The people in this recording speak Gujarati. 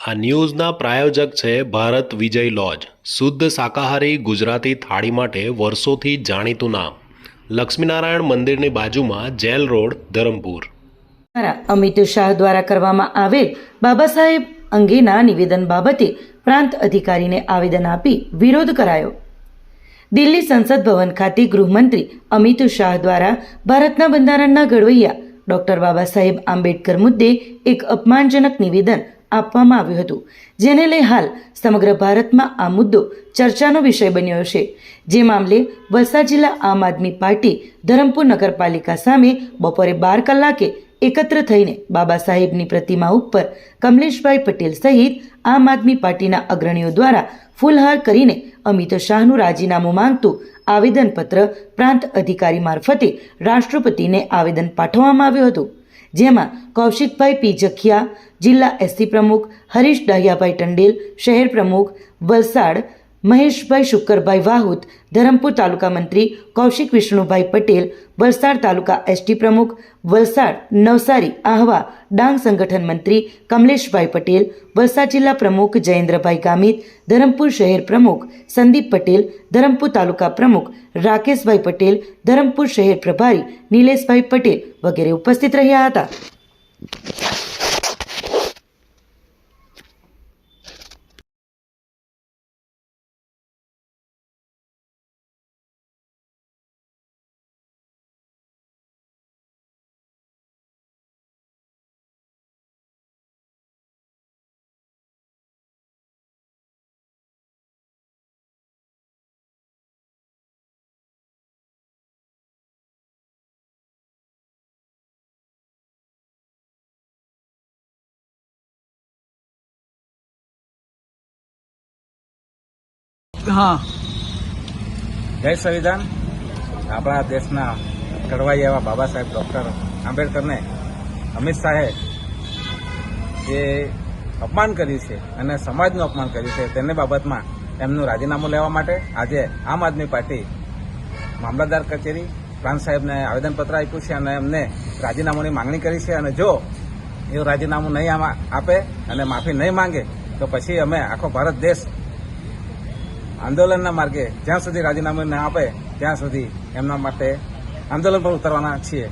આ ન્યૂઝના પ્રાયોજક છે ભારત વિજય લોજ. શુદ્ધ શાકાહારી ગુજરાતી થાળી માટે વર્ષોથી જાણીતું નામ. લક્ષ્મીનારાયણ મંદિરની બાજુમાં જેલ રોડ, ધરમપુર. અમિત શાહ દ્વારા કરવામાં આવેલ બાબા સાહેબ અંગેના નિવેદન બાબતે પ્રાંત અધિકારીને આવેદન આપી વિરોધ કરાયો. દિલ્હી સંસદ ભવન ખાતે ગૃહમંત્રી અમિત શાહ દ્વારા ભારતના બંધારણના ઘડવૈયા ડોક્ટર બાબા સાહેબ આંબેડકર મુદ્દે એક અપમાનજનક નિવેદન આપવામાં આવ્યું હતું, જેને લઈ હાલ સમગ્ર ભારતમાં આ મુદ્દો ચર્ચાનો વિષય બન્યો છે. જે મામલે વલસાડ જિલ્લા આમ આદમી પાર્ટી ધરમપુર નગરપાલિકા સામે બપોરે બાર કલાકે એકત્ર થઈને બાબા સાહેબની પ્રતિમા ઉપર કમલેશભાઈ પટેલ સહિત આમ આદમી પાર્ટીના અગ્રણીઓ દ્વારા ફૂલહાર કરીને અમિત શાહનું રાજીનામું માંગતું આવેદનપત્ર પ્રાંત અધિકારી મારફતે રાષ્ટ્રપતિને આવેદન પાઠવવામાં આવ્યું હતું. જેમાં કૌશિકભાઈ પી. જખિયા, જિલ્લા એસસી પ્રમુખ હરીશ દહિયાભાઈ ટંડેલ, શહેર પ્રમુખ વલસાડ મહેશભાઈ શુક્કરભાઈ વાહુત, ધરમપુર તાલુકા મંત્રી કૌશિક વિષ્ણુભાઈ પટેલ, વલસાડ તાલુકા એસટી પ્રમુખ, વલસાડ નવસારી આહવા ડાંગ સંગઠન મંત્રી કમલેશભાઈ પટેલ, વલસાડ જિલ્લા પ્રમુખ જયેન્દ્રભાઈ ગામિત, ધરમપુર શહેર પ્રમુખ સંદીપ પટેલ, ધરમપુર તાલુકા પ્રમુખ રાકેશભાઈ પટેલ, ધરમપુર શહેર પ્રભારી નિલેશભાઈ પટેલ વગેરે ઉપસ્થિત રહ્યા હતા. હા. જય સંવિધાન. આપણા દેશના કડવાઈ એવા બાબા સાહેબ ડૉક્ટર આંબેડકરને અમિત શાહે જે અપમાન કર્યું છે અને સમાજનું અપમાન કર્યું છે તેની બાબતમાં એમનું રાજીનામું લેવા માટે આજે આમ આદમી પાર્ટી મામલતદાર કચેરી પ્રાંત સાહેબને આવેદનપત્ર આપ્યું છે અને એમને રાજીનામાની માંગણી કરી છે અને જો એવું રાજીનામું નહીં આપે અને માફી નહીં માંગે, તો પછી અમે આખો ભારત દેશ આંદોલનના માર્ગે જ્યાં સુધી રાજીનામું ન આપે, ત્યાં સુધી એમના માટે આંદોલન પર ઉતરવાના છીએ.